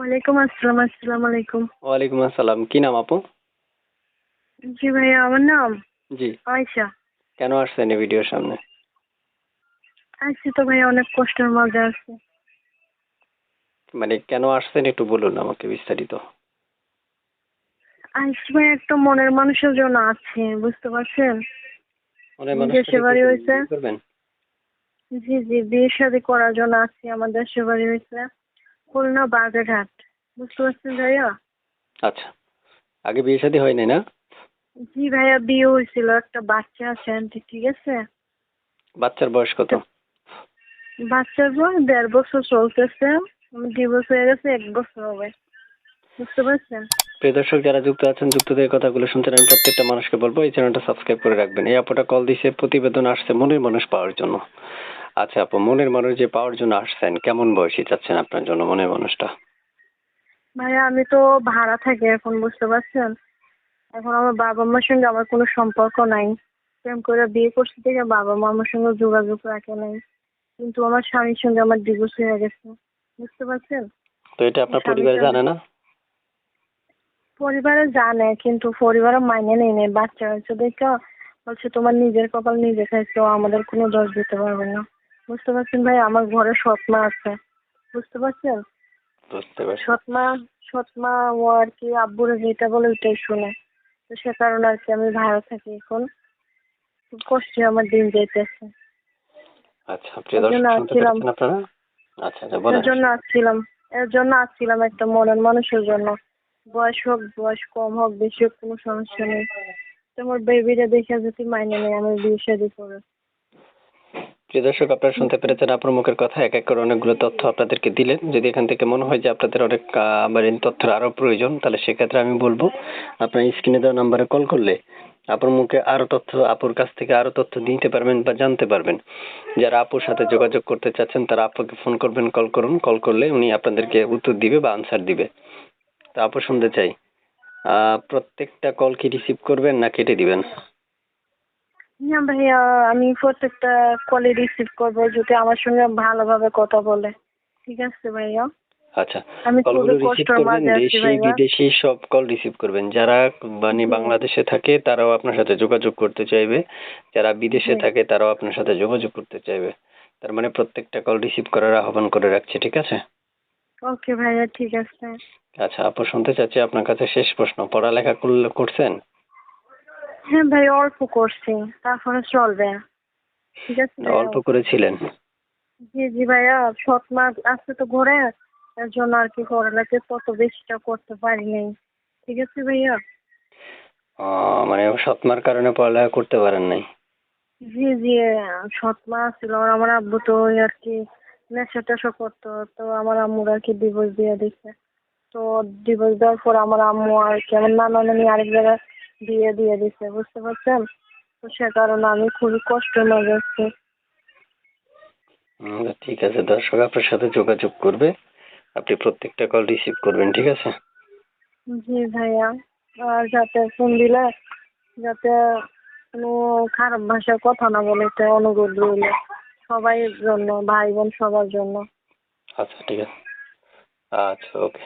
ওয়ালাইকুম আসসালাম আসসালামু আলাইকুম। ওয়ালাইকুম আসসালাম কি নাম আপু? জি ভাইয়া আমার নাম জি। আয়শা। কেন আসছেন এই ভিডিওর সামনে? আসছি তো ভাইয়া অনেক কষ্টের মধ্যে আছে। মানে কেন আসছেন একটু বলুন আমাকে বিস্তারিত। আসছি একটা মনের মানুষের জন্য আছে বুঝতে পারছেন? মনের বাড়ি হয়েছে? জি জি বিয়ে শাদী করার জন্য আছি আমার দেশের বাড়ি হয়েছে। খুলনা বাগেরহাট। বুঝতে পারছেন ভাইয়া? আচ্ছা। আগে বিয়ে শাদী হয়নি না? জি ভাইয়া বিয়ে হয়েছিল। একটা বাচ্চা আছে আন্টি ঠিক আছে? বাচ্চার বয়স কত? বাচ্চার বয়স দেড় বছর চলতেছে। ডিভোর্স হয়ে গেছে এক বছর হবে। বুঝতে পারছেন? প্রিয় দর্শক যারা যুক্ত আছেন যুক্তদের কথাগুলো শুনছেন আমি প্রত্যেকটা মানুষকে বলব এই চ্যানেলটা সাবস্ক্রাইব করে রাখবেন। এই আপুটা কল দিছে প্রতিবেদন আসছে মনের মানুষ পাওয়ার জন্য। আচ্ছা আপু মনের মানুষ যে পাওয়ার জন্য আসছেন কেমন বয়সী চাচ্ছেন আপনার জন্য মনের মানুষটা? ভাইয়া আমি তো ভাড়া থাকি এখন বুঝতে পারছেন? এখন আমার বাবা মার সঙ্গে আমার কোনো সম্পর্ক নাই। প্রেম করে বিয়ে করছি থেকে বাবা মা আমার সঙ্গে যোগাযোগ রাখে নাই। কিন্তু আমার স্বামীর সঙ্গে আমার ডিভোর্স হয়ে গেছে বুঝতে পারছেন? তো এটা আপনার পরিবারে জানে না? পরিবারে জানে কিন্তু পরিবারে মাইনে নেই নেই বাচ্চা হয়েছে দেখে বলছে তোমার নিজের কপাল নিজে খাইছো আমাদের কোনো দোষ দিতে পারবে না। বুঝতে পারছেন ভাই আমার ঘরে সৎ মা আছে। বুঝতে পারছেন? বুঝতে পারছি। সৎ মা সৎ মা ও আর কি আব্বুরে যেটা বলে ওইটাই শুনে। তো সে কারণে আর কি আমি ভালো থাকি এখন। খুব কষ্টে আমার দিন যাইতেছে। আচ্ছা প্রিয় এর জন্য দর্শক শুনতে আসছিলাম। পেরেছেন আপনারা? আচ্ছা আচ্ছা এর জন্য আসছিলাম। এর জন্য আসছিলাম একটা মনের মানুষের জন্য। বয়স হোক বয়স কম হোক বেশি হোক কোনো সমস্যা নেই। তোমার বেবিটা দেখে যদি মাইনে নেই আমি বিয়ে শাদি করে প্রিয় দর্শক, আপনারা শুনতে পেরেছেন আপনার মুখের কথা, এক এক করে অনেকগুলো তথ্য আপনাদেরকে দিলেন যদি এখান থেকে মনে হয় যে আপনাদের অনেক আমার এই তথ্যের আরও প্রয়োজন, তাহলে সেক্ষেত্রে আমি বলব, আপনার স্ক্রিনে দেওয়া নাম্বারে কল করলে আপনার মুখে আরও তথ্য, আপুর কাছ থেকে আরও তথ্য নিতে পারবেন বা জানতে পারবেন। যারা আপুর সাথে যোগাযোগ করতে চাচ্ছেন, তারা আপুকে ফোন করবেন, কল করুন। কল করলে উনি আপনাদেরকে উত্তর দিবে বা আনসার দিবে। তা আপু শুনতে চাই প্রত্যেকটা কল কি রিসিভ করবেন না কেটে দিবেন? না ভাইয়া আমি প্রত্যেকটা কলে রিসিভ করব যদি আমার সঙ্গে ভালোভাবে কথা বলে। ঠিক আছে ভাইয়া? আচ্ছা কলগুলো রিসিভ করবেন দেশি বিদেশি সব কল রিসিভ করবেন। যারা মানে বাংলাদেশে থাকে তারাও আপনার সাথে যোগাযোগ করতে চাইবে। যারা বিদেশে থাকে তারাও আপনার সাথে যোগাযোগ করতে চাইবে। তার মানে প্রত্যেকটা কল রিসিভ করার আহ্বান করে রাখছে ঠিক আছে? ওকে ভাইয়া ঠিক আছে। আচ্ছা আপু শুনতে চাচ্ছি আপনার কাছে শেষ প্রশ্ন। পড়ালেখা করলে- করছেন? হ্যাঁ ভাই অল্প করছি তারপরে চলবে। ঠিক আছে? অল্প করেছিলেন। জি জি ভাইয়া সৎ মা আছে তো ঘরে এর জন্য আর কি পড়ালেখা তত বেশিটা করতে পারি নাই। ঠিক আছে ভাইয়া? মানে সৎমার কারণে পড়ালেখা করতে পারেন নাই? জি জি সৎ মা ছিল আর আমার আব্বু তো ওই আর কি নেশা টেশা করতো তো আমার আম্মুর আর কি ডিভোর্স দিয়ে দিচ্ছে তো ডিভোর্স দেওয়ার পর আমার আম্মু আর কি আমার নানা নানি আরেক জায়গায় বিয়ে দিয়ে দিচ্ছে বুঝতে পারছেন? তো সে কারণে আমি খুবই কষ্ট আছি ঠিক আছে দর্শক আপনার সাথে যোগাযোগ করবে। আপনি প্রত্যেকটা কল রিসিভ করবেন ঠিক আছে? জি ভাইয়া আর যাতে ফোন দিলে যাতে কোনো খারাপ ভাষায় কথা না বলে এটা অনুরোধ রইল সবাই জন্য ভাই বোন সবার জন্য। আচ্ছা ঠিক আছে। আচ্ছা ওকে।